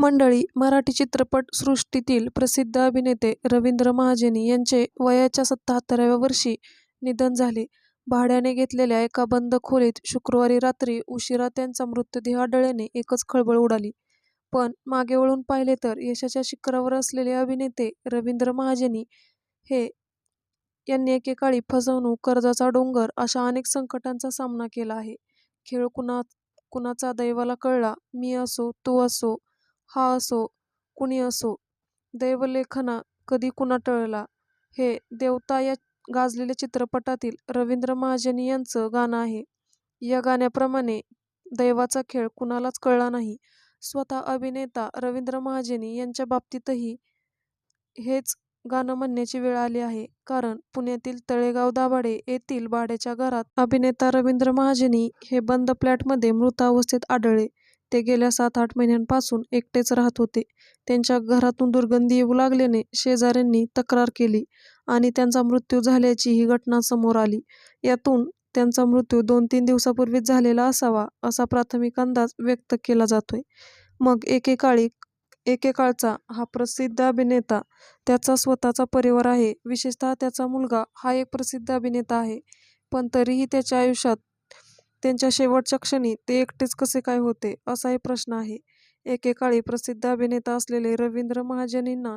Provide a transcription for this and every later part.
मंडळी, मराठी चित्रपटसृष्टीतील प्रसिद्ध अभिनेते रवींद्र महाजनी यांचे वयाच्या सत्याहत्तराव्या वर्षी निधन झाले. भाड्याने घेतलेल्या एका बंद खोलीत शुक्रवारी रात्री उशिरा त्यांचा मृतदेह आढळल्याने एकच खळबळ उडाली. पण मागे वळून पाहिले तर यशाच्या शिखरावर असलेले अभिनेते रवींद्र महाजनी हे यांनी एकेकाळी फसवणूक, कर्जाचा डोंगर अशा अनेक संकटांचा सामना केला आहे. खेळ कुणाचा दैवाला कळला. मी असो, तू असो, हा असो, कुणी असो, दैवलेखना कधी कुणा टळला. हे 'देवता' या गाजलेल्या चित्रपटातील रवींद्र महाजनी यांचं गाणं आहे. या गाण्याप्रमाणे दैवाचा खेळ कुणालाच कळला नाही. स्वतः अभिनेता रवींद्र महाजनी यांच्या बाबतीतही हेच गाणं म्हणण्याची वेळ आली आहे. कारण पुण्यातील तळेगाव दाभाडे येथील भाड्याच्या घरात अभिनेता रवींद्र महाजनी हे बंद फ्लॅटमध्ये मृतावस्थेत आढळले. ते गेल्या सात-आठ महिन्यांपासून एकटेच राहत होते. त्यांच्या घरातून दुर्गंधी येऊ लागल्याने शेजाऱ्यांनी तक्रार केली आणि त्यांचा मृत्यू झाल्याची ही घटना समोर आली. यातून त्यांचा मृत्यू दोन-तीन दिवसांपूर्वीच झालेला असावा, असा प्राथमिक अंदाज व्यक्त केला जातोय. मग एकेकाळचा हा प्रसिद्ध अभिनेता, त्याचा स्वतःचा परिवार आहे, विशेषतः त्याचा मुलगा हा एक प्रसिद्ध अभिनेता आहे. पण तरीही त्याच्या आयुष्यात त्यांच्या शेवटच्या क्षणी ते एकटेच कसे काय होते, असाही प्रश्न आहे. एकेकाळी प्रसिद्ध अभिनेता असलेले रवींद्र महाजनींना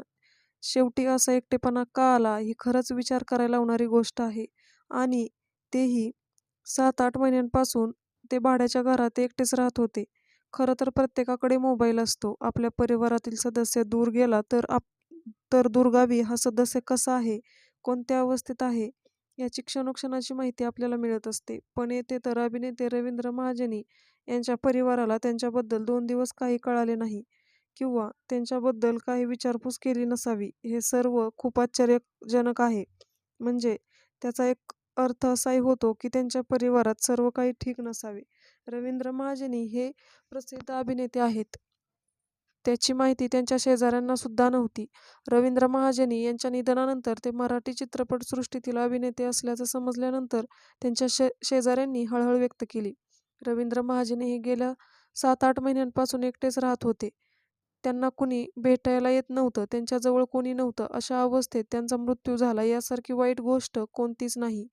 शेवटी असा एकटेपणा का आला, ही खरंच विचार करायला लावणारी गोष्ट आहे. आणि तेही सात-आठ महिन्यांपासून ते भाड्याच्या घरात एकटेच राहत होते. खरं तर प्रत्येकाकडे मोबाईल असतो. आपल्या परिवारातील सदस्य दूर गेला तर दूरगावी हा सदस्य कसा आहे, कोणत्या अवस्थेत आहे, याची क्षणोक्षणाची माहिती आपल्याला मिळत असते. पण येथे तर अभिनेते रवींद्र महाजनी यांच्या परिवाराला त्यांच्याबद्दल दोन दिवस काही कळाले नाही किंवा त्यांच्याबद्दल काही विचारपूस केली नसावी. हे सर्व खूप आश्चर्यजनक आहे. म्हणजे त्याचा एक अर्थ असाही होतो की त्यांच्या परिवारात सर्व काही ठीक नसावे. रवींद्र महाजनी हे प्रसिद्ध अभिनेते आहेत, त्याची माहिती त्यांच्या शेजाऱ्यांना सुद्धा नव्हती. रवींद्र महाजनी यांच्या निधनानंतर ते मराठी चित्रपटसृष्टीतील अभिनेते असल्याचं समजल्यानंतर त्यांच्या शे शेजाऱ्यांनी हळहळ व्यक्त केली. रवींद्र महाजनी हे गेल्या सात-आठ महिन्यांपासून एकटेच राहत होते. त्यांना कुणी भेटायला येत नव्हतं, त्यांच्याजवळ कोणी नव्हतं. अशा अवस्थेत त्यांचा मृत्यू झाला, यासारखी वाईट गोष्ट कोणतीच नाही,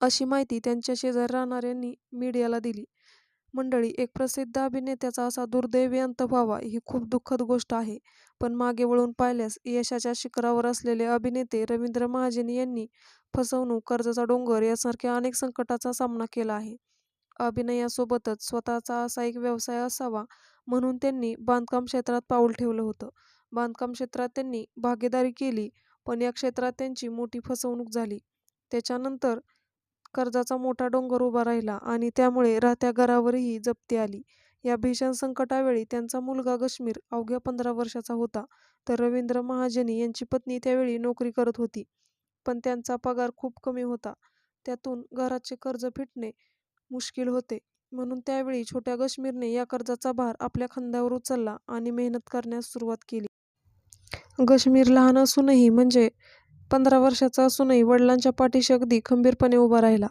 अशी माहिती त्यांच्या शेजारी राहणाऱ्यांनी मीडियाला दिली. मंडळी, एक प्रसिद्ध अभिनेत्याचा असा दुर्दैवी अंत व्हावा, ही खूप दुःखद गोष्ट आहे. पण मागे वळून पाहिल्यास यशाच्या शिखरावर असलेले अभिनेते रवींद्र महाजन यांनी फसवणूक, कर्जाचा डोंगर यासारख्या अनेक संकटाचा सामना केला आहे. अभिनयासोबतच स्वतःचा असा एक व्यवसाय असावा, म्हणून त्यांनी बांधकाम क्षेत्रात पाऊल ठेवलं होतं. बांधकाम क्षेत्रात त्यांनी भागीदारी केली, पण या क्षेत्रात त्यांची मोठी फसवणूक झाली. त्याच्यानंतर कर्जाचा मोठा डोंगर उभा राहिला आणि त्यामुळे राहत्या घरावरही जप्ती आली. या भीषण संकटावेळी त्यांचा मुलगा गश्मीर अवघ्या पंधरा वर्षांचा होता. तर रवींद्र महाजनी यांची पत्नी त्यावेळी नोकरी करत होती. पण त्यांचा पगार खूप कमी होता. त्यातून घराचे कर्ज फिटणे मुश्किल होते. म्हणून त्यावेळी छोट्या गश्मीरने या कर्जाचा भार आपल्या खांद्यावर उचलला आणि मेहनत करण्यास सुरुवात केली. गश्मीर लहान असूनही, म्हणजे पंधरा वर्षाचा असूनही वडिलांच्या पाठीशी अगदी खंबीरपणे उभा राहिला.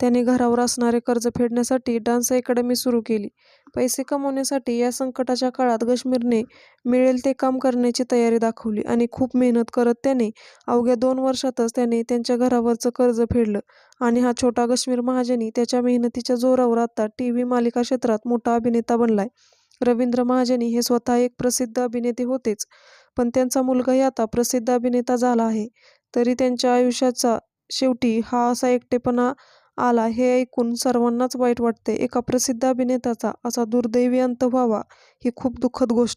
त्याने घरावर असणारे कर्ज फेडण्यासाठी डान्स अकॅडमी सुरू केली. पैसे कमवण्यासाठी या संकटाच्या काळात गश्मीरने मिळेल ते काम करण्याची तयारी दाखवली आणि खूप मेहनत करत त्याने अवघ्या दोन वर्षातच त्याने त्यांच्या घरावरचं कर्ज फेडलं. आणि हा छोटा गश्मीर महाजनी त्याच्या मेहनतीच्या जोरावर आता टी व्ही मालिका क्षेत्रात मोठा अभिनेता बनलाय. रवींद्र महाजनी हे स्वतः एक प्रसिद्ध अभिनेते होतेच, पण त्यांचा मुलगाही आता प्रसिद्ध अभिनेता झाला आहे. तरी त्यांच्या आयुष्याच्या शेवटी हा असा एकटेपणा आला, हे ऐकून सर्वांनाच वाईट वाटते एका प्रसिद्ध अभिनेत्याचा असा दुर्दैवी अंत व्हावा, ही खूप दुःखद गोष्ट आहे.